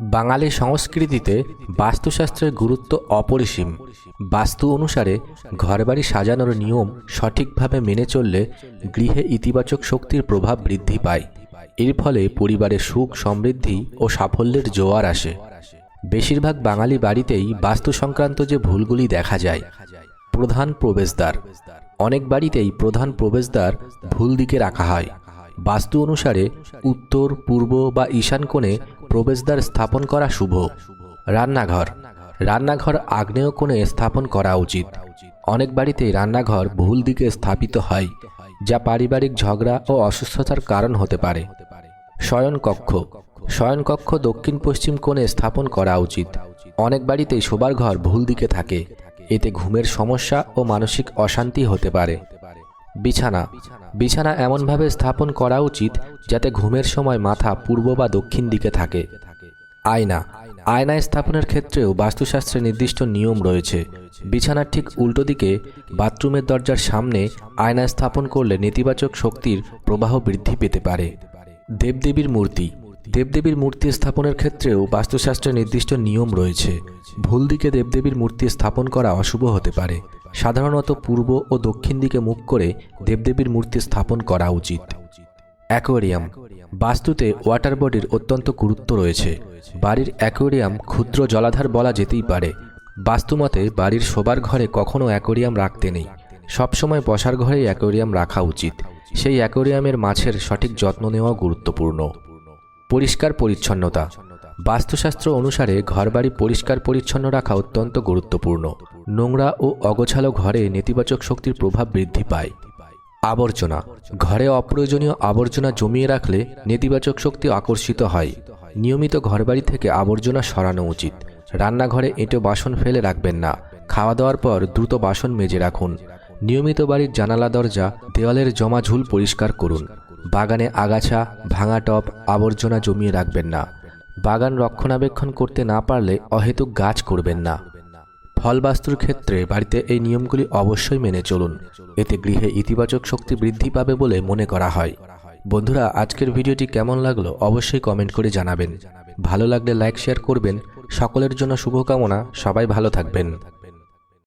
বাঙালি সংস্কৃতিতে বাস্তুশাস্ত্রের গুরুত্ব অপরিসীম। বাস্তু অনুসারে ঘরবাড়ি সাজানোর নিয়ম সঠিকভাবে মেনে চললে গৃহে ইতিবাচক শক্তির প্রভাব বৃদ্ধি পায়। এর ফলে পরিবারে সুখ, সমৃদ্ধি ও সাফল্যের জোয়ার আসে। বেশিরভাগ বাঙালি বাড়িতেই বাস্তু সংক্রান্ত যে ভুলগুলি দেখা যায়, প্রধান প্রবেশদ্বার। অনেক বাড়িতেই প্রধান প্রবেশদ্বার ভুল দিকে রাখা হয়। বাস্তু অনুসারে উত্তর, পূর্ব বা ঈশান কোণে প্রবেশদ্বার স্থাপন করা শুভ। রান্নাঘর। রান্নাঘর আগ্নেয় কোণে স্থাপন করা উচিত। অনেক বাড়িতেই রান্নাঘর ভুল দিকে স্থাপিত হয়, যা পারিবারিক ঝগড়া ও অসুস্থতার কারণ হতে পারে। শয়নকক্ষ। শয়নকক্ষ দক্ষিণ পশ্চিম কোণে স্থাপন করা উচিত। অনেক বাড়িতেই শোবার ঘর ভুল দিকে থাকে। এতে ঘুমের সমস্যা ও মানসিক অশান্তি হতে পারে। বিছানা। বিছানা এমনভাবে স্থাপন করা উচিত যাতে ঘুমের সময় মাথা পূর্ব বা দক্ষিণ দিকে থাকে। আয়না। আয়না স্থাপনের ক্ষেত্রেও বাস্তুশাস্ত্রে নির্দিষ্ট নিয়ম রয়েছে। বিছানার ঠিক উল্টো দিকে বাথরুমের দরজার সামনে আয়না স্থাপন করলে নেতিবাচক শক্তির প্রবাহ বৃদ্ধি পেতে পারে। দেবদেবীর মূর্তি। দেবদেবীর মূর্তি স্থাপনের ক্ষেত্রেও বাস্তুশাস্ত্রে নির্দিষ্ট নিয়ম রয়েছে। ভুল দিকে দেবদেবীর মূর্তি স্থাপন করা অশুভ হতে পারে। সাধারণত পূর্ব ও দক্ষিণ দিকে মুখ করে দেবদেবীর মূর্তি স্থাপন করা উচিত। অ্যাকোয়ারিয়াম। বাস্তুতে ওয়াটার বডির অত্যন্ত গুরুত্ব রয়েছে। বাড়ির অ্যাকোয়ারিয়াম ক্ষুদ্র জলাধার বলা যেতেই পারে। বাস্তুমতে বাড়ির শোবার ঘরে কখনো অ্যাকোয়ারিয়াম রাখতে নেই। সবসময় বসার ঘরেই অ্যাকোয়ারিয়াম রাখা উচিত। সেই অ্যাকোয়ারিয়ামের মাছের সঠিক যত্ন নেওয়া গুরুত্বপূর্ণ। পরিষ্কার পরিচ্ছন্নতা। বাস্তুশাস্ত্র অনুসারে ঘরবাড়ি পরিষ্কার পরিচ্ছন্ন রাখা অত্যন্ত গুরুত্বপূর্ণ। নোংরা ও অগোছালো ঘরে নেতিবাচক শক্তির প্রভাব বৃদ্ধি পায়। আবর্জনা। ঘরে অপ্রয়োজনীয় আবর্জনা জমিয়ে রাখলে নেতিবাচক শক্তি আকর্ষিত হয়। নিয়মিত ঘরবাড়ি থেকে আবর্জনা সরানো উচিত। রান্নাঘরে এঁটো বাসন ফেলে রাখবেন না। খাওয়া দাওয়ার পর দ্রুত বাসন মেজে রাখুন। নিয়মিত বাড়ির জানালা, দরজা, দেওয়ালের জমা ঝুল পরিষ্কার করুন। বাগানে আগাছা, ভাঙা টব, আবর্জনা জমিয়ে রাখবেন না। বাগান রক্ষণাবেক্ষণ করতে না পারলে অহেতুক গাছ করবেন না। ফল বাস্তুর ক্ষেত্রে বাড়িতে এই নিয়মগুলি অবশ্যই মেনে চলুন। এতে গৃহে ইতিবাচক শক্তি বৃদ্ধি পাবে বলে মনে করা হয়। বন্ধুরা, আজকের ভিডিওটি কেমন লাগল অবশ্যই কমেন্ট করে জানাবেন। ভালো লাগলে লাইক, শেয়ার করবেন। সকলের জন্য শুভকামনা। সবাই ভালো থাকবেন।